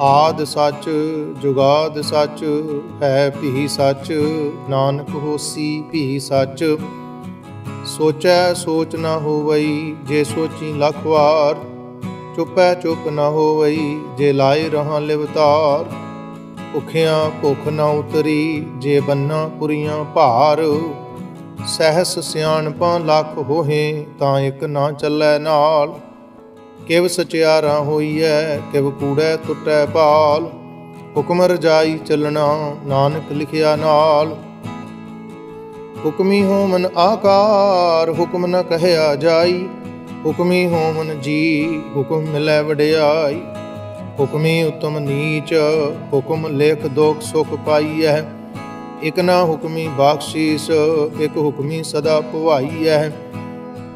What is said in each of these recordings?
ਆਦ ਸੱਚ, ਜੁਗਾਦ ਸੱਚ, ਹੈ ਭੀ ਸੱਚ, ਨਾਨਕ ਹੋਸੀ ਭੀ ਸੱਚ। ਸੋਚੈ ਸੋਚ ਨਾ ਹੋਵਈ, ਜੇ ਸੋਚੀ ਲੱਖ ਵਾਰ। ਚੁੱਪੈ ਚੁੱਪ ਨਾ ਹੋਵਈ, ਜੇ ਲਾਏ ਰਹਾ ਲਿਵਤਾਰ। ਭੁਖਿਆਂ ਭੁਖ ਨਾ ਉਤਰੀ, ਜੇ ਬੰਨਾ ਪੁਰੀਆਂ ਭਾਰ। ਸਹਿਸ ਸਿਆਣਪਾਂ ਲੱਖ ਹੋਹੇ, ਤਾਂ ਇੱਕ ਨਾ ਚੱਲੈ ਨਾਲ। ਕਿਵ ਸਚਿਆਰਾ ਹੋਈਐ, ਕਿਵ ਕੂੜੈ ਟੁੱਟੈ ਭਾਲ। ਹੁਕਮ ਰਜਾਈ ਚੱਲਣਾ, ਨਾਨਕ ਲਿਖਿਆ ਨਾਲ। ਹੁਕਮੀ ਹੋਮਨ ਆਕਾਰ, ਹੁਕਮ ਨ ਕਹਿਆ ਜਾਈ। ਹੁਕਮੀ ਹੋਮਨ ਜੀ, ਹੁਕਮ ਮਿਲੈ ਵਡਿਆਈ। ਹੁਕਮੀ ਉਤਮ ਨੀਚ, ਹੁਕਮ ਲੇਖ ਦੋਖ ਸੁਖ ਪਾਈਐ। ਇਕ ਨਾ ਹੁਕਮੀ ਬਖਸ਼ੀਸ, ਇਕ ਹੁਕਮੀ ਸਦਾ ਭਵਾਈਐ।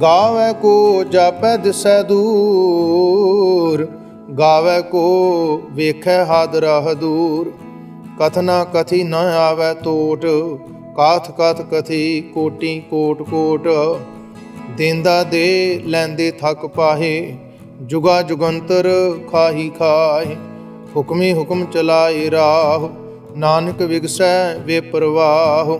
ਗਾਵੇ ਕੋ ਜਾਪੈ ਦਿਸੈ ਦੂਰ, ਗਾਵੇ ਕੋ ਵੇਖੈ ਹਾਦਰਾ ਹਦੂਰ ਕਥਨਾ ਕਥੀ ਨ ਆਵੈ ਟੋਟ ਕਾਥ ਕਥ ਕਥੀ ਕੋਟੀ ਕੋਟ ਕੋਟ। ਦੇਂਦਾ ਦੇ ਲੈਂਦੇ ਥੱਕ ਪਾਹੇ, ਜੁਗਾ ਜੁਗੰਤਰ ਖਾਹੀ ਖਾਏ ਹੁਕਮੀ ਹੁਕਮ ਚਲਾਏ ਰਾਹ, ਨਾਨਕ ਵਿਗਸੈ ਵੇ ਪ੍ਰਵਾਹ।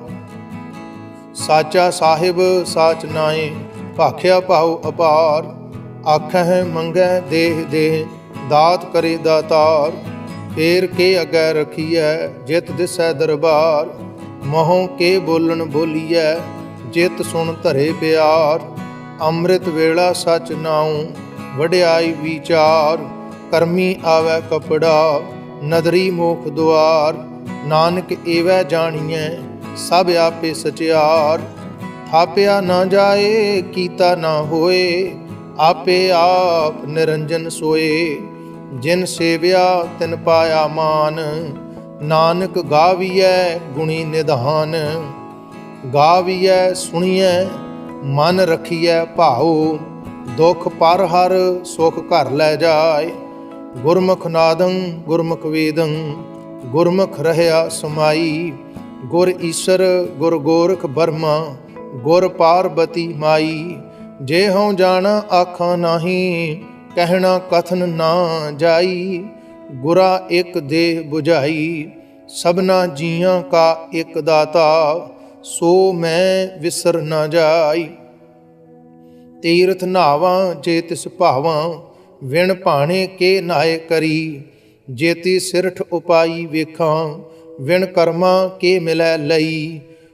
ਸਾਚਾ ਸਾਹਿਬ ਸਾਚ ਨਾਏ ਭਾਖਿਆ ਭਾਉ ਅਪਾਰ, ਆਖਹਿ ਮੰਗੈ ਦੇਹ ਦੇਹ, ਦਾਤ ਕਰੇ ਦਾਤਾਰ, ਫੇਰ ਕੇ ਅਗੈ ਰਖੀਐ, ਜਿਤ ਦਿਸੈ ਦਰਬਾਰ, ਮਹੋਂ ਕੇ ਬੋਲਣ ਬੋਲੀਐ, ਜਿਤ ਸੁਣ ਧਰੇ ਪਿਆਰ, ਅੰਮ੍ਰਿਤ ਵੇਲਾ ਸਚ ਨਾਉ, ਵਡਿਆਈ ਵਿਚਾਰ, ਕਰਮੀ ਆਵੈ ਕਪੜਾ, ਨਦਰੀ ਮੋਖ ਦੁਆਰ, ਨਾਨਕ ਏਵੈ ਜਾਣੀਐ, ਸਭ ਆਪੇ ਸਚਿਆਰ ਥਾਪਿਆ ਨਾ ਜਾਏ, ਕੀਤਾ ਨਾ ਹੋਏ, ਆਪੇ ਆਪ ਨਿਰੰਜਨ ਸੋਏ। ਜਿਨ ਸੇਵਿਆ, ਤਿਨ ਪਾਇਆ ਮਾਨ, ਨਾਨਕ ਗਾਵੀਐ ਗੁਣੀ ਨਿਧਾਨ। ਗਾਵੀਐ, ਸੁਣੀਐ, ਮਨ ਰਖੀਐ ਭਾਉ, ਦੁਖ ਪਰ ਹਰ ਸੁਖ ਘਰ ਲੈ ਜਾਏ। ਗੁਰਮੁਖ ਨਾਦੰ, ਗੁਰਮੁਖ ਵੇਦੰ, ਗੁਰਮੁਖ ਰਹਿਆ ਸਮਾਈ। ਗੁਰ ਈਸ਼ਰ, ਗੁਰ ਗੋਰਖ ਬਰਮਾ ਗੁਰ ਪਾਰਬਤੀ ਮਾਈ, ਜੇ ਹਉ ਜਾਣਾ ਆਖਾਂ ਨਾਹੀ, ਕਹਿਣਾ ਕਥਨ ਨਾ ਜਾਈ, ਗੁਰਾ ਇੱਕ ਦੇਹ 부ਝਾਈ ਸਭਨਾ ਜੀਆਂ ਕਾ ਇੱਕ ਦਾਤਾ, ਸੋ ਮੈਂ ਵਿਸਰ ਨਾ ਜਾਈ। ਤੀਰਥ ਨਾਵਾਂ ਜੇ ਤਿਸ ਭਾਵਾਂ, ਵਿਣ ਭਾਣੇ ਕੇ ਨਾਏ ਕਰੀ, ਜੇਤੀ ਸਿਰਠ ਉਪਾਈ ਵੇਖਾਂ, ਵਿਣ ਕਰਮਾਂ ਕੇ ਮਿਲੈ ਲਈ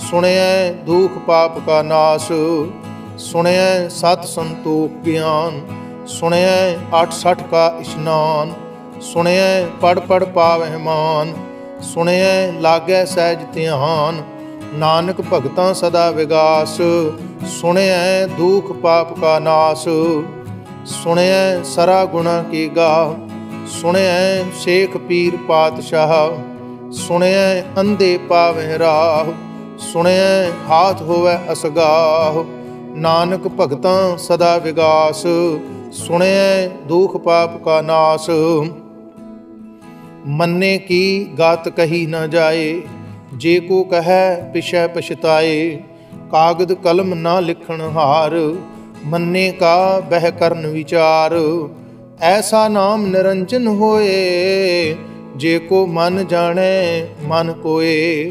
ਸੁਣਿਐ ਦੁਖ ਪਾਪ ਕਾ ਨਾਸ, ਸੁਣਿਐ ਸਤ ਸੰਤੋਖ ਗਿਆਨ, ਸੁਣਿਐ 860 ਕਾ ਇਸ਼ਨਾਨ, ਸੁਣਿਐ ਪੜ ਪੜ ਪਾਵਹਿ ਮਾਨ, ਸੁਣਿਐ ਲਾਗੈ ਸਹਿਜ ਧਿਆਨ, ਨਾਨਕ ਭਗਤਾਂ ਸਦਾ ਵਿਗਾਸ, ਸੁਣਿਐ ਦੁਖ ਪਾਪ ਕਾ ਨਾਸ, ਸੁਣਿਐ ਸਰਾ ਗੁਣਾ ਕੀ ਗਾ ਸੁਣਿਐ ਸ਼ੇਖ ਪੀਰ ਪਾਤਸ਼ਾਹ, ਸੁਣਿਐ ਅੰਧੇ ਪਾਵਹਿ ਰਾਹ ਸੁਣੈ ਹਾਥ ਹੋਵੇ ਅਸਗਾਹ। ਨਾਨਕ ਭਗਤਾਂ ਸਦਾ ਵਿਗਾਸ ਸੁਣਿਐ ਦੁਖ ਪਾਪ ਕਾ ਨਾਸ। ਮੰਨੇ ਕੀ ਗਾਤ ਕਹੀ ਨਾ ਜਾਏ, ਜੇ ਕੋ ਕਹੈ ਪਿਛੈ ਪਛਤਾਏ। ਕਾਗਦ ਕਲਮ ਨਾ ਲਿਖਣ ਹਾਰ, ਮੰਨੇ ਕਾ ਬਹਿ ਕਰਨ ਵਿਚਾਰ। ਐਸਾ ਨਾਮ ਨਿਰੰਜਨ ਹੋਏ, ਜੇ ਕੋ ਮਨ ਜਾਣੈ ਮਨ ਕੋਏ।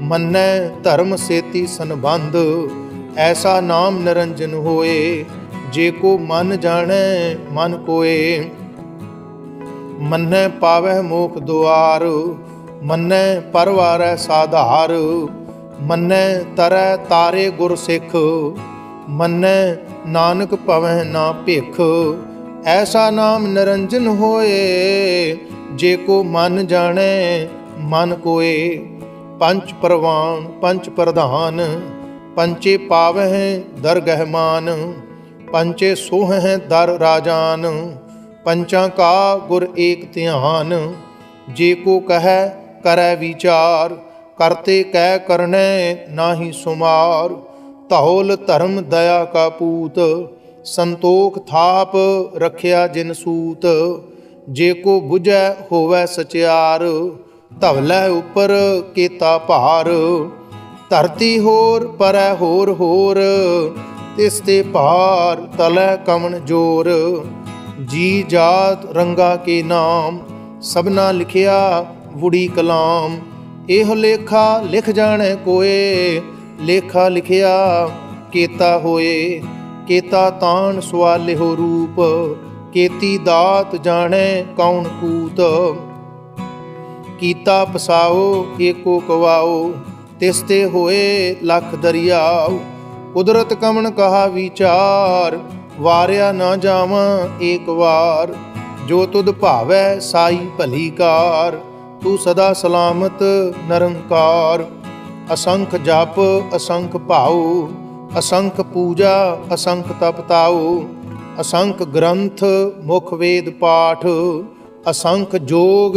ਮੰਨੈ ਧਰਮ ਸੇਤੀ ਸੰਬੰਧ, ਐਸਾ ਨਾਮ ਨਿਰੰਜਨ ਹੋਏ, ਜੇ ਕੋ ਮਨ ਜਾਣੈ, ਮਨ ਕੋਏ। ਮੰਨੈ ਪਾਵਹਿ ਮੋਖ ਦੁਆਰ, ਮੰਨੈ ਪਰਵਾਰੈ ਸਾਧਾਰ, ਮੰਨੈ ਤਰੈ ਤਾਰੇ ਗੁਰ ਸਿੱਖ, ਮੰਨੈ ਨਾਨਕ ਭਵੈ ਨਾ ਭਿਖ। ਐਸਾ ਨਾਮ ਨਿਰੰਜਨ ਹੋਏ, ਜੇ ਕੋ ਮਨ ਜਾਣੈ, ਮਨ ਕੋਏ। ਪੰਚ ਪ੍ਰਵਾਨ ਪੰਚ ਪ੍ਰਧਾਨ ਪੰਚੇ ਪਾਵਹਿ ਦਰਗਹਿ ਮਾਨ ਪੰਚੇ ਸੋਹਹਿ ਦਰ ਰਾਜਾਨ, ਪੰਚਾਂ ਕਾ ਗੁਰ ਏਕ ਧਿਆਨ, ਜੇ ਕੋ ਕਹੈ ਕਰੈ ਵਿਚਾਰ, ਕਰਤੇ ਕਹਿ ਕਰਨੈ ਨਾਹੀ ਸੁਮਾਰ, ਧੌਲ ਧਰਮ ਦਇਆ ਕਾ ਪੂਤ, ਸੰਤੋਖ ਥਾਪ ਰਖਿਆ ਜਿਨ ਸੂਤ, ਜੇ ਕੋ 부ਝੈ ਹੋਵੈ ਸਚਿਆਰ ਧਵਲੇ ਉਪਰ ਕੀਤਾ ਭਾਰ। ਧਰਤੀ ਹੋਰ, ਪਰੈ ਹੋਰ ਹੋਰ, ਤਿਸ ਤੇ ਭਾਰ ਤਲੈ ਕਵਣ ਜੋਰ। ਜੀ ਜਾਤ ਰੰਗਾ ਕੇ ਨਾਮ, ਸਭਨਾ ਲਿਖਿਆ ਵੁੜੀ ਕਲਾਮ। ਇਹ ਲੇਖਾ ਲਿਖ ਜਾਣੈ ਕੋਏ, ਲੇਖਾ ਲਿਖਿਆ ਕੀਤਾ ਹੋਏ। ਕੀਤਾ ਤਾਣ ਸਵਾਲਿਓ ਰੂਪ, ਕੀਤੀ ਦਾਤ ਜਾਣੈ ਕੌਣ ਕੂਤ। ਕੀਤਾ ਪਸਾਓ, ਏਕੋ ਕਵਾਓ, ਤਿਸ ਤੇ ਹੋਏ ਲੱਖ ਦਰਿਆਉ ਕੁਦਰਤ ਕਮਣ ਕਹਾ ਵਿਚਾਰ, ਵਾਰਿਆ ਨਾ ਜਾਵਾਂ ਏਕ ਵਾਰ। ਜੋ ਤੁਧ ਭਾਵੈ ਸਾਈ ਭਲੀ ਕਾਰ, ਤੂੰ ਸਦਾ ਸਲਾਮਤ ਨਰੰਕਾਰ। ਅਸੰਖ ਜਪ, ਅਸੰਖ ਭਾਉ, ਅਸੰਖ ਪੂਜਾ, ਅਸੰਖ ਤਪਤਾਉ। ਅਸੰਖ ਗ੍ਰੰਥ, ਮੁਖ ਵੇਦ ਪਾਠ, ਅਸੰਖ ਜੋਗ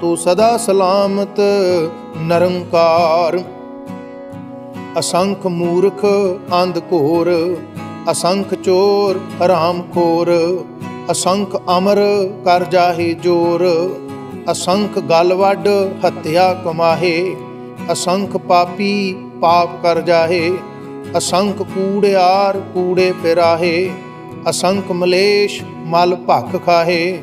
ਤੂੰ ਸਦਾ ਸਲਾਮਤ, ਨਰੰਕਾਰ। ਅਸੰਖ ਮੂਰਖ, ਅੰਧ ਘੋਰ, ਅਸੰਖ ਚੋਰ ਹਰਾਮ ਖੋਰ। ਅਸੰਖ ਅਮਰ, ਕਰ ਜਾਹੇ ਜੋਰ। ਅਸੰਖ ਗਲਵੱਡ ਹੱਤਿਆ ਕਮਾਹੇ। ਅਸੰਖ ਪਾਪੀ, ਪਾਪ ਕਰ ਜਾਹੇ। ਅਸੰਖ ਕੂੜਿਆਰ ਕੂੜੇ ਫਿਰਾਹੇ ਅਸੰਖ ਮਲੇਸ਼, ਮਲ ਭਖ ਖਾਹੇ।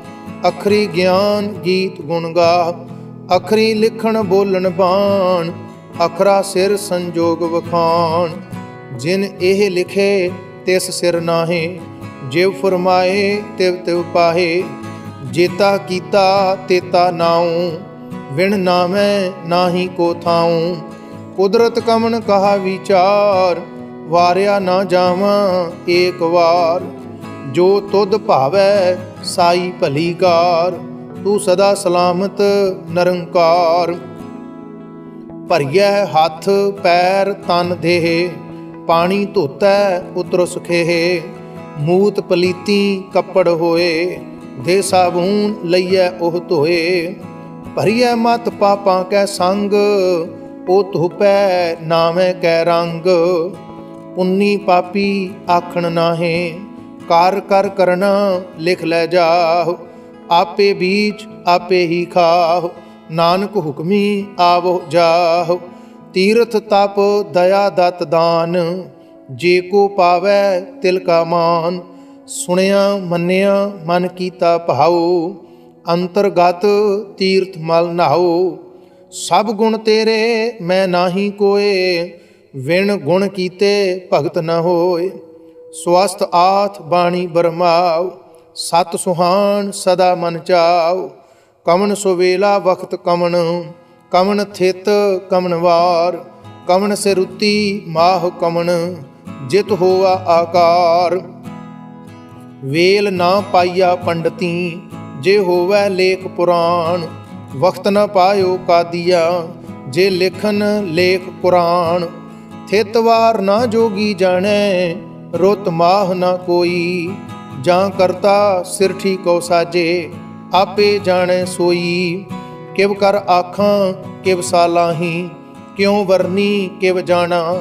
ਅਖਰੀ ਗਿਆਨ ਗੀਤ ਗੁਣ ਗਾ, ਅਖਰੀ ਲਿਖਣ ਬੋਲਣ ਬਾਣ, ਅਖਰਾ ਸਿਰ ਸੰਜੋਗ ਵਖਾਣ। ਜਿਨ ਇਹ ਲਿਖੇ, ਤਿਸ ਸਿਰ ਨਾਹੇ, ਜਿਵ ਫਰਮਾਏ, ਤਿਵ ਤਿਵ ਪਾਹੇ। ਜੇਤਾ ਕੀਤਾ, ਤੇਤਾ ਨਾਉ, ਵਿਣ ਨਾਮੈ ਨਾਹੀ ਕੋ ਥਾਉ। ਕੁਦਰਤ ਕਮਨ ਕਹਾ ਵਿਚਾਰ, ਵਾਰਿਆ ਨਾ ਜਾਵਾਂ ਏਕ ਵਾਰ। ਜੋ ਤੁਧ ਭਾਵੈ ਸਾਈ ਭਲੀ ਕਾਰ ਤੂੰ ਸਦਾ ਸਲਾਮਤ ਨਰੰਕਾਰ। ਭਰੀਐ ਹੱਥ, ਪੈਰ, ਤਨ ਦੇਹ, ਪਾਣੀ ਧੋਤੈ ਉਤਰ ਸੁਖੇ ਮੂਤ ਪਲੀਤੀ ਕੱਪੜ ਹੋਏ, ਦੇ ਸਾਬੂਨ ਲਈਐ ਉਹ ਧੋਏ। ਭਰੀਐ ਮਤ ਪਾਪਾਂ ਕੈ ਸੰਗ, ਉਹ ਧੁਪੈ ਨਾਵੇਂ ਕੈ ਰੰਗ। ਪੁੰਨੀ ਪਾਪੀ ਆਖਣ ਨਾਹੇ। ਕਰ ਕਰ ਕਰਨਾ ਲਿਖ ਲੈ ਜਾਹੁ, ਆਪੇ ਬੀਜ ਆਪੇ ਹੀ ਖਾਹੁ, ਨਾਨਕ ਹੁਕਮੀ ਆਵੋ ਜਾਹੁ। ਤੀਰਥ ਤਪ ਦਇਆ ਦਤ ਦਾਨ, ਜੇ ਕੋ ਪਾਵੈ ਤਿਲ ਕਾ ਮਾਨ। ਸੁਣਿਆ ਮੰਨਿਆ ਮਨ ਕੀਤਾ ਭਾਉ, ਅੰਤਰਗਤ ਤੀਰਥ ਮਲ ਨਹਾਉ ਸਭ ਗੁਣ ਤੇਰੇ ਮੈਂ ਨਾਹੀ ਕੋਏ, ਵਿਣ ਗੁਣ ਕੀਤੇ ਭਗਤ ਨ ਹੋਏ। ਸਵਸਤ ਆਥ ਬਾਣੀ ਬਰਮਾਉ, ਸਤ ਸੁਹਾਣ ਸਦਾ ਮਨ ਚਾਉ। ਕਮਨ ਸੁਵੇਲਾ ਵਖਤ ਕਮਨ ਕਮਨ ਥਿਤ ਕਮਨ ਵਾਰ। ਕਮਨ ਸਿਰੁਤੀ ਮਾਹ ਕਮਨ, ਜਿਤ ਹੋਆ ਆਕਾਰ। ਵੇਲ ਨਾ ਪਾਈਆ ਪੰਡਤੀ, ਜੇ ਹੋਵੈ ਲੇਖ ਪੁਰਾਣ। ਵਖਤ ਨਾ ਪਾਇਓ ਕਾਦੀਆ, ਜੇ ਲਿਖਨ ਲੇਖ ਕੁਰਾਨ। ਥਿਤਵਾਰ ਨਾ ਜੋਗੀ ਜਾਣੈ ਰੁੱਤ ਮਾਹ ਨਾ ਕੋਈ, ਜਾਂ ਕਰਤਾ ਸਿਰ ਠੀਕੋ ਸਾਜੇ, ਆਪੇ ਜਾਣੈ ਸੋਈ। ਕਿਵ ਕਰ ਆਖਾਂ, ਕਿਵ ਸਾਲਾਹੀ, ਕਿਉ ਵਰਨੀ, ਕਿਵ ਜਾਣਾ।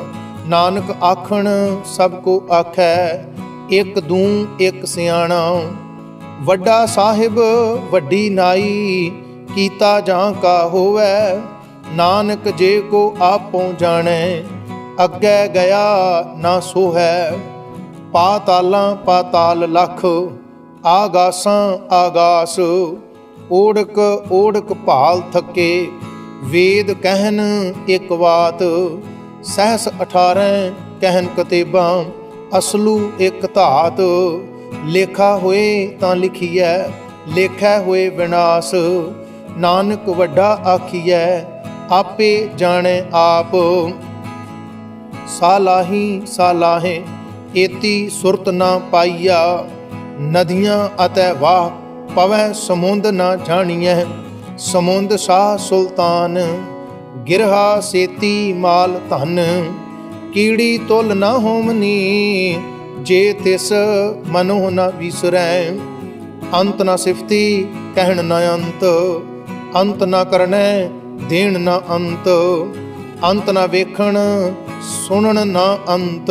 ਨਾਨਕ ਆਖਣ, ਸਭ ਕੋ ਆਖੈ, ਇੱਕ ਦੂ, ਇਕ ਸਿਆਣਾ। ਵੱਡਾ ਸਾਹਿਬ, ਵੱਡੀ ਨਾਈ, ਕੀਤਾ ਜਾਂ ਕਾ ਹੋਵੈ। ਨਾਨਕ ਜੇ ਕੋ ਆਪੋਂ ਜਾਣੈ, ਅੱਗੇ ਗਿਆ ਨਾ ਸੋਹੈ। ਪਾਤਾਲਾਂ ਪਾਤਾਲ ਲਖ, ਆਗਾਸਾਂ ਆਗਾਸ, ਓੜਕ ਓੜਕ ਭਾਲ ਥੱਕੇ, ਵੇਦ ਕਹਿਨ ਇੱਕ ਬਾਤ ਸਹਿਸ 18 ਕਹਿਨ ਕਤੇਬਾਂ, ਅਸਲੂ ਇੱਕ ਧਾਤ, ਲੇਖਾ ਹੋਏ ਤਾਂ ਲਿਖੀਐ, ਲੇਖੈ ਹੋਏ ਵਿਨਾਸ਼, ਨਾਨਕ ਵੱਡਾ ਆਖੀਐ, ਆਪੇ ਜਾਣੇ ਆਪ, ਸਾਲਾਹੀ ਸਾਲਾਹੇ। ਏਤੀ ਸੁਰਤ ਨਾ ਪਾਈਆ, ਨਦੀਆਂ ਅਤੇ ਵਾਹ ਪਵੈ ਸਮੁੰਦ ਨਾ ਜਾਣੀਐ। ਸਮੁੰਦ ਸਾਹ ਸੁਲਤਾਨ, ਗਿਰਹਾ ਸੇਤੀ ਮਾਲ ਧਨ। ਕੀੜੀ ਤੁਲ ਨਾ ਹੋਮਨੀ, ਜੇ ਤਿਸ ਮਨੋ ਨਾ ਵਿਸਰੈ। ਅੰਤ ਨਾ ਸਿਫਤੀ, ਕਹਿਣ ਨਾ ਅੰਤ। ਅੰਤ ਨਾ ਕਰਨੈ, ਦੇਣ ਨਾ ਅੰਤ। ਅੰਤ ਨਾ ਵੇਖਣ, ਸੁਣਨ ਨਾ ਅੰਤ।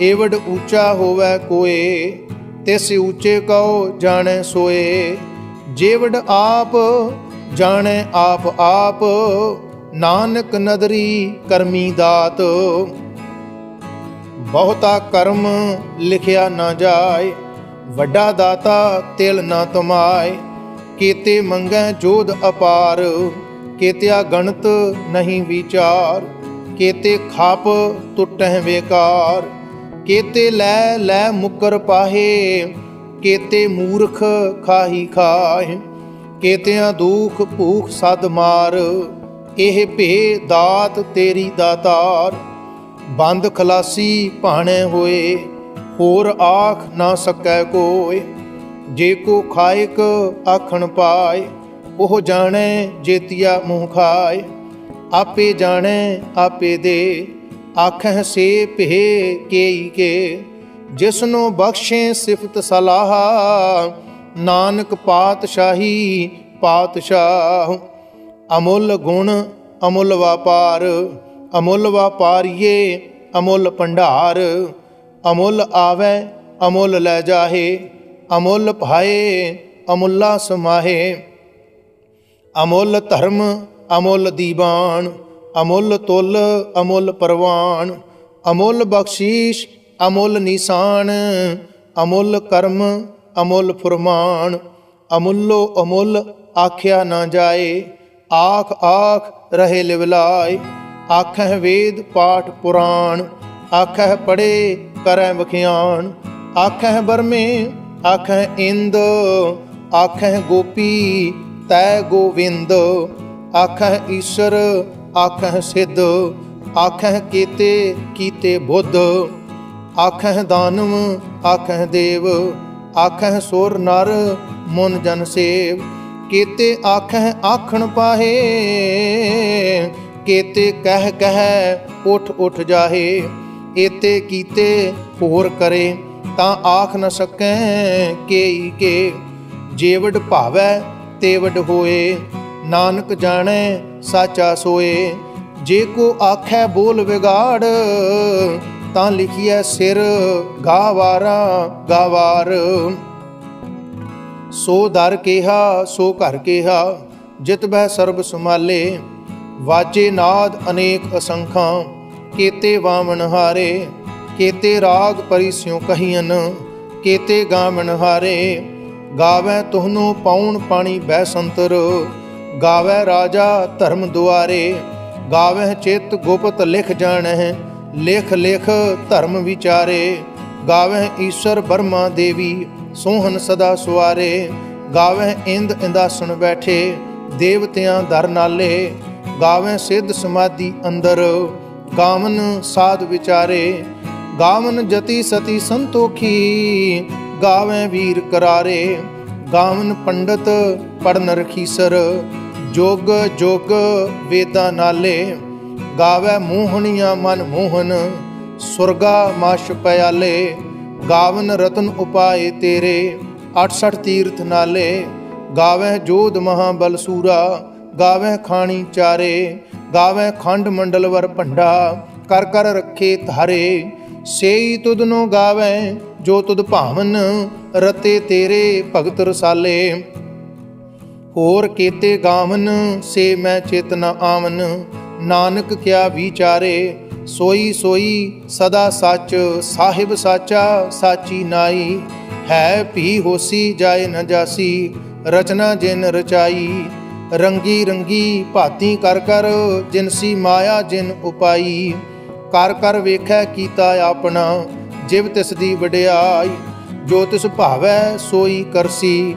ਏਵਡ ਉੱਚਾ ਹੋਵੈ ਕੋਏ, ਤਿਸ ਉੱਚੇ ਕਉ ਜਾਣੈ ਸੋਏ। ਜੇਵਡ ਆਪ ਜਾਣੈ ਆਪ ਆਪ, ਨਾਨਕ ਨਦਰੀ ਕਰਮੀ ਦਾਤ। ਬਹੁਤਾ ਕਰਮ ਲਿਖਿਆ ਨਾ ਜਾਏ, ਵੱਡਾ ਦਾਤਾ ਤਿਲ ਨਾ ਤਮਾਏ। ਕੀਤੇ ਮੰਗੈ ਜੋਧ ਅਪਾਰ, ਕੀਤਿਆ ਗਣਤ ਨਹੀਂ ਵਿਚਾਰ। ਕੀਤੇ ਖਾਪ ਟੁੱਟਹਿ ਵੇਕਾਰ। ਕੇਤੇ ਲੈ ਲੈ ਮੁਕਰ ਪਾਹੇ, ਕੇਤੇ ਮੂਰਖ ਖਾਹੀ ਖਾਏ ਕੇਤਿਆਂ ਦੁਖ ਭੂਖ ਸਦ ਮਾਰ, ਇਹ ਭੇ ਦਾਤ ਤੇਰੀ ਦਾਤਾਰ। ਬੰਦ ਖਲਾਸੀ ਭਾਣੇ ਹੋਏ, ਹੋਰ ਆਖ ਨਾ ਸਕੈ ਕੋਏ, ਜੇ ਕੋ ਖਾਇਕ ਆਖਣ ਪਾਏ, ਉਹ ਜਾਣੈ ਜੇਤੀਆ ਮੂੰਹ ਖਾਏ, ਆਪੇ ਜਾਣੈ, ਆਪੇ ਦੇ। ਆਖਹਿ ਸੇ ਭੇ ਕੇਈ ਕੇ, ਜਿਸਨੂੰ ਬਖਸ਼ੇ ਸਿਫਤ ਸਲਾਹ, ਨਾਨਕ ਪਾਤਸ਼ਾਹੀ ਪਾਤਸ਼ਾਹ। ਅਮੁੱਲ ਗੁਣ ਅਮੁੱਲ ਵਪਾਰ, ਅਮੁੱਲ ਵਪਾਰੀਏ ਅਮੁੱਲ ਭੰਡਾਰ। ਅਮੁੱਲ ਆਵੇ ਅਮੁੱਲ ਲੈ ਜਾਹੇ, ਅਮੁੱਲ ਭਾਏ ਅਮੁੱਲਾ ਸਮਾਹੇ। ਅਮੁੱਲ ਧਰਮ ਅਮੁੱਲ ਦੀਵਾਨ ਅਮੁੱਲ ਤੁਲ, ਅਮੁੱਲ ਪਰਵਾਨ ਅਮੁੱਲ ਬਖਸ਼ੀਸ਼, ਅਮੁੱਲ ਨਿਸ਼ਾਨ, ਅਮੁੱਲ ਕਰਮ, ਅਮੁੱਲ ਫੁਰਮਾਨ, ਅਮੁੱਲੋ ਅਮੁੱਲ ਆਖਿਆ ਨਾ ਜਾਏ, ਆਖ ਆਖ ਰਹੇ ਲਿਵਲਾਏ, ਆਖਹਿ ਵੇਦ ਪਾਠ ਪੁਰਾਣ, ਆਖਹਿ ਪੜੇ ਕਰੈ ਵਖਿਆਨ ਆਖਹਿ ਬਰਮੇ ਆਖਹਿ ਇੰਦ, ਆਖਹਿ ਗੋਪੀ ਤੈ ਗੋਵਿੰਦ, ਆਖਹਿ ਈਸ਼ਰ ਆਖਹਿ ਸਿੱਧ, ਆਖਹਿ ਕੀਤੇ ਕੀਤੇ ਬੁੱਧ। ਆਖਹਿ ਦਾਨਵ, ਆਖਹਿ ਦੇਵ, ਆਖਹਿ ਸੋਰ ਨਰ, ਮਨ ਜਨ ਸੇਵ। ਕੀਤੇ ਆਖਹਿ ਆਖਣ ਪਾਹੇ, ਕੀਤੇ ਕਹਿ ਕਹਿ ਉਠ ਉਠ ਜਾਹੇ। ਏਤੇ ਕੀਤੇ ਹੋਰ ਕਰੇ, ਤਾਂ ਆਖ ਨ ਸਕੈ ਕੇਈ ਕੇ। ਜੇਵਡ ਭਾਵੈ, ਤੇਵੜ ਹੋਏ, ਨਾਨਕ ਜਾਣੈ ਸਾਚਾ ਸੋਏ। ਜੇ ਕੋ ਆਖੈ ਬੋਲ ਵਿਗਾੜ, ਤਾਂ ਲਿਖੀਐ ਸਿਰ ਗਾਵਾਰਾ ਗਾਵਾਰ। ਸੋ ਦਰ ਕਿਹਾ, ਸੋ ਘਰ ਕਿਹਾ, ਜਿਤ ਬਹਿ ਸਰਬ ਸੁਮਾਲੇ ਵਾਜੇ ਨਾਦ ਅਨੇਕ ਅਸੰਖਾਂ, ਕੀਤੇ ਵਾਮਨ ਹਾਰੇ। ਕੀਤੇ ਰਾਗ ਪਰਿਸਿਉ ਕਹੀਨ ਕੀਤੇ ਗਾਵਨ ਹਾਰੇ। ਗਾਵੇ ਤੁਹਨੂੰ ਪਾਉਣ ਪਾਣੀ ਬੈ ਸੰਤਰ। ਗਾਵੇ ਰਾਜਾ ਧਰਮ ਦੁਆਰੇ ਗਾਵੇ ਚਿਤ ਗੁਪਤ ਲਿਖ ਜਾਣਹਿ, ਲੇਖ ਲੇਖ ਧਰਮ ਵਿਚਾਰੇ। ਗਾਵੇ ਈਸ਼ਰ ਬਰਮਾ ਦੇਵੀ, ਸੋਹਣ ਸਦਾ ਸੁਆਰੇ। ਗਾਵੇ ਇੰਦ ਇੰਦਾਸਣ ਬੈਠੇ, ਦੇਵਤਿਆਂ ਦਰ ਨਾਲੇ। ਗਾਵੇ ਸਿੱਧ ਸਮਾਧੀ ਅੰਦਰ, ਗਾਵਨ ਸਾਧ ਵਿਚਾਰੇ। ਗਾਵਨ ਜਤੀ ਸਤੀ ਸੰਤੋਖੀ ਗਾਵੇ ਵੀਰ ਕਰਾਰੇ। ਗਾਵਨ ਪੰਡਤ ਪੜਨ ਰਖੀਸਰ ਜੋਗ ਜੋਗ ਵੇਦਾਂ ਨਾਲੇ, ਗਾਵੇ ਮੋਹਣੀਆਂ ਮਨ ਮੋਹਨ ਸੁਰਗਾ ਮਾਸ਼ ਪਿਆਲੇ, ਗਾਵਨ ਰਤਨ ਉਪਾਏ ਤੇਰੇ 68 ਤੀਰਥ ਨਾਲੇ, ਗਾਵੇ ਜੋਧ ਮਹਾਬਲ ਸੂਰਾ, ਗਾਵੇ ਖਾਣੀ ਚਾਰੇ, ਗਾਵੇ ਖੰਡ ਮੰਡਲ ਵਰ ਭੰਡਾ, ਕਰ ਕਰ ਰੱਖੇ ਧਾਰੇ, ਸੇਈ ਤੁਧਨੋ ਗਾਵੇ ਜੋ ਤੁਧ ਭਾਵਨ, ਰਤੇ ਤੇਰੇ ਭਗਤ ਰਸਾਲੇ। ਹੋਰ ਕੇਤੇ ਗਾਵਨ, ਸੇ ਮੈਂ ਚੇਤਨਾ ਆਵਨ। ਨਾਨਕ ਕਿਆ ਵਿਚਾਰੇ, ਸੋਈ ਸੋਈ ਸਦਾ ਸੱਚ, ਸਾਹਿਬ ਸਾਚਾ ਸਾਚੀ ਨਾਈ। ਹੈ ਭੀ ਹੋਸੀ ਜਾਏ ਨ ਜਾਸੀ, ਰਚਨਾ ਜਿਨ ਰਚਾਈ। ਰੰਗੀ ਰੰਗੀ ਭਾਤੀ ਕਰ ਕਰ ਜਿਨਸੀ ਮਾਇਆ ਜਿਨ ਉਪਾਈ। ਕਰ ਕਰ ਵੇਖੈ ਕੀਤਾ ਆਪਣਾ, ਜਿਵ ਤਿਸ ਦੀ ਵਡਿਆਈ। ਜੋ ਤਿਸ ਭਾਵੈ ਸੋਈ ਕਰਸੀ।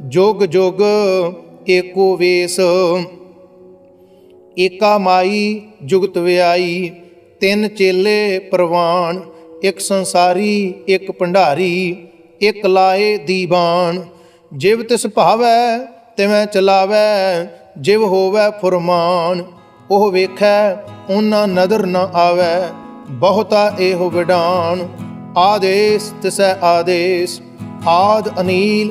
ਜੋਗ ਜੋਗ ਏਕੋ ਵੇਸ। ਏਕਾ ਮਾਈ ਜੁਗਤ ਵਿਆਈ, ਤਿੰਨ ਚੇਲੇ ਪ੍ਰਵਾਨ, ਇੱਕ ਸੰਸਾਰੀ, ਇੱਕ ਭੰਡਾਰੀ, ਇੱਕ ਲਾਏ ਦੀਵਾਨ ਜਿਵ ਤਿਸ ਭਾਵੈ, ਤਿਵੇਂ ਚਲਾਵੈ, ਜਿਵ ਹੋਵੈ ਫੁਰਮਾਨ। ਉਹ ਵੇਖੈ, ਉਹਨਾਂ ਨਦਰ ਨ ਆਵੈ, ਬਹੁਤਾ ਇਹੋ ਵਿਡਾਨ। ਆਦੇਸ ਤਿਸੈ ਆਦੇਸ, ਆਦ ਅਨੀਲ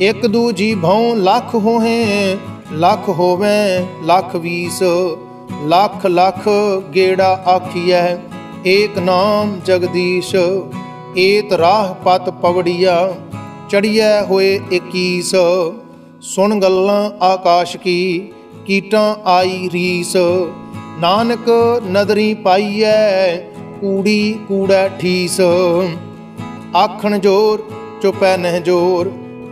ਇਕ ਦੂਜੀ ਭਉ ਲੱਖ ਹੋਹੇ ਲੱਖ ਹੋਵੇ, ਲੱਖ ਵੀਸ, ਲੱਖ ਲੱਖ ਗੇੜਾ ਆਖੀਐ, ਏਕ ਨਾਮ ਜਗਦੀਸ਼, ਏਤ ਰਾਹ ਪਤ ਪਵੜੀਆ, ਚੜੀਐ ਹੋਏ 21 ਸੁਣ ਗੱਲਾਂ ਆਕਾਸ਼ ਕੀ, ਕੀਟਾਂ ਆਈ ਰੀਸ। ਨਾਨਕ ਨਦਰੀ ਪਾਈਐ, ਕੂੜੀ ਕੂੜਾ ਠੀਸ। ਆਖਣ ਜੋਰ, ਚੁਪੈ ਨਹਿ ਜੋਰ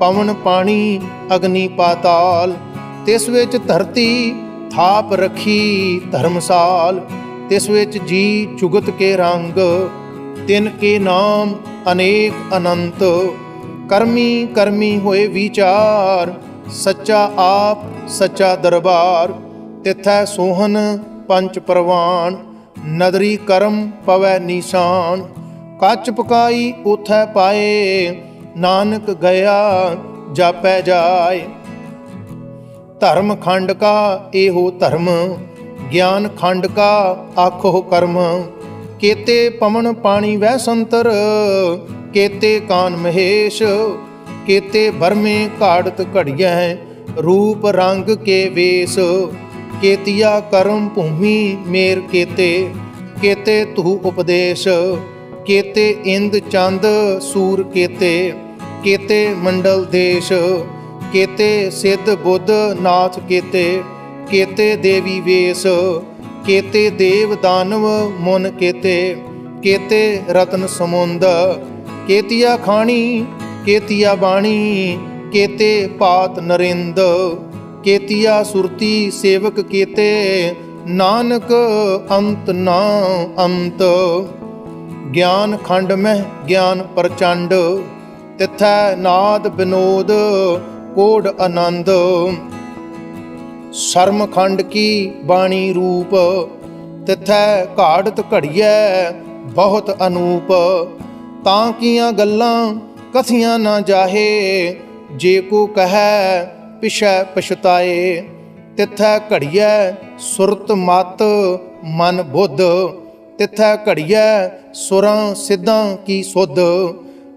ਪਵਨ ਪਾਣੀ ਅਗਨੀ ਪਾਤਾਲ, ਤਿਸ ਵਿੱਚ ਧਰਤੀ ਥਾਪ ਰੱਖੀ ਧਰਮਸਾਲ, ਤਿਸ ਵਿੱਚ ਜੀ ਚੁਗਤ ਕੇ ਰੰਗ, ਤਿਨ ਕੇ ਨਾਮ ਅਨੇਕ ਅਨੰਤ। ਕਰਮੀ ਕਰਮੀ ਹੋਏ ਵਿਚਾਰ, ਸੱਚਾ ਆਪ ਸੱਚਾ ਦਰਬਾਰ, ਤਿਥੈ ਸੋਹਨ ਪੰਚ ਪ੍ਰਵਾਨ, ਨਦਰੀ ਕਰਮ ਪਵੈ ਨਿਸ਼ਾਨ। ਕੱਚ ਪਕਾਈ ਉਥੈ ਪਾਏ ਨਾਨਕ ਗਿਆ, ਜਾਪੈ ਜਾਏ। ਧਰਮ ਖੰਡ ਕਾ ਇਹੋ ਧਰਮ, ਗਿਆਨ ਖੰਡ ਕਾ ਆਖੋ ਕਰਮ। ਕੇਤੇ ਪਵਨ ਪਾਣੀ ਵੈ ਸੰਤਰ, ਕੇਤੇ ਕਾਨ ਮਹੇਸ਼। ਕੇਤੇ ਬਰਮੇ ਘਾੜਤ ਘੜੀਐ, ਰੂਪ ਰੰਗ ਕੇ ਵੇਸ। ਕੇਤੀਆ ਕਰਮ ਭੂਮੀ ਮੇਰ ਕੇਤੇ ਕੇਤੇ ਤੂ ਉਪਦੇਸ਼। ਕੇਤੇ ਇੰਦ ਚੰਦ ਸੂਰ ਕੇਤੇ। ਕੇਤੇ ਮੰਡਲ ਦੇਸ਼, ਕੇਤੇ ਸਿੱਧ ਬੁੱਧ ਨਾਥ ਕੇਤੇ ਕੇਤੇ ਦੇਵੀ ਵੇਸ, ਕੇਤੇ ਦੇਵ ਦਾਨਵ ਮਨ ਕੇਤੇ ਕੇਤੇ ਰਤਨ ਸਮੁੰਦ, ਕੇਤੀਆ ਖਾਣੀ, ਕੇਤੀਆ ਬਾਣੀ, ਕੇਤੇ ਪਾਤ ਨਰਿੰਦ, ਕੇਤੀਆ ਸੁਰਤੀ ਸੇਵਕ ਕੇਤੇ, ਨਾਨਕ ਅੰਤ ਨਾ ਅੰਤ। ਗਿਆਨ ਖੰਡ ਮਹਿ, ਗਿਆਨ ਪ੍ਰਚੰਡ ਤਿਥੈ ਨਾਦ ਬਿਨੋਦ ਕੋੜ ਆਨੰਦ। ਸ਼ਰਮ ਖੰਡ ਕੀ ਬਾਣੀ ਰੂਪ, ਤਿਥੈ ਘਾੜਤ ਘੜੀਐ ਬਹੁਤ ਅਨੂਪ। ਤਾਂ ਕੀਆਂ ਗੱਲਾਂ ਕਥੀਆਂ ਨਾ ਜਾਹੇ, ਜੇ ਕੋ ਕਹੈ ਪਿਛੈ ਪਛਤਾਏ। ਤਿਥੈ ਘੜੀਐ ਸੁਰਤ ਮਤ ਮਨ ਬੁੱਧ, ਤਿਥੈ ਘੜੀਐ ਸੁਰਾਂ ਸਿੱਧਾਂ ਕੀ ਸੁਧ।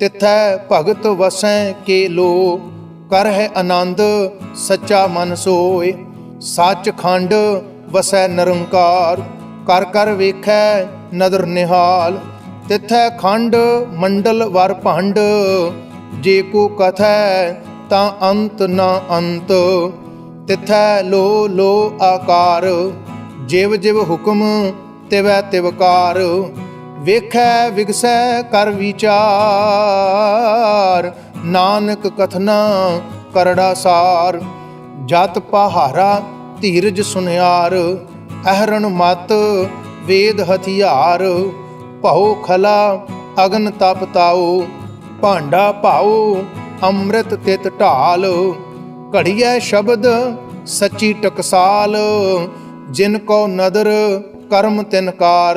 ਤਿਥੈ ਭਗਤ ਵਸੈ ਕੇ ਲੋ ਕਰ ਹੈ ਆਨੰਦ ਸੱਚਾ ਮਨ ਸੋਏ। ਸੱਚ ਖੰਡ ਵਸੈ ਨਿਰੰਕਾਰ, ਕਰ ਕਰ ਵੇਖੈ ਨਦਰ ਨਿਹਾਲ। ਤਿਥੈ ਖੰਡ ਮੰਡਲ ਵਰ ਭੰਡ, ਜੇ ਕੋ ਕਥੈ ਤਾਂ ਅੰਤ ਨਾ ਅੰਤ। ਤਿਥੈ ਲੋ ਲੋ ਆਕਾਰ, ਜਿਵ ਜਿਵ ਹੁਕਮ ਤਿਵੈ ਤਿਵਕਾਰ। ਵੇਖੈ, ਵਿਗਸੈ, ਕਰ ਵਿਚਾਰ। ਨਾਨਕ ਕਥਨਾ ਕਰੜਾ ਸਾਰ। ਜਤ ਪਹਾਰਾ ਧੀਰਜ ਸੁਨਿਆਰ। ਅਹਰਣ ਮਤ ਵੇਦ ਹਥਿਆਰ। ਭਉ ਖਲਾ ਅਗਨ ਤਪ ਤਾਉ। ਭਾਂਡਾ ਭਾਉ ਅੰਮ੍ਰਿਤ ਤਿਤ ਢਾਲ। ਘੜੀਐ ਸ਼ਬਦ ਸੱਚੀ ਟਕਸਾਲ। ਜਿਨ ਕੋ ਨਦਰ ਕਰਮ ਤਿਨਕਾਰ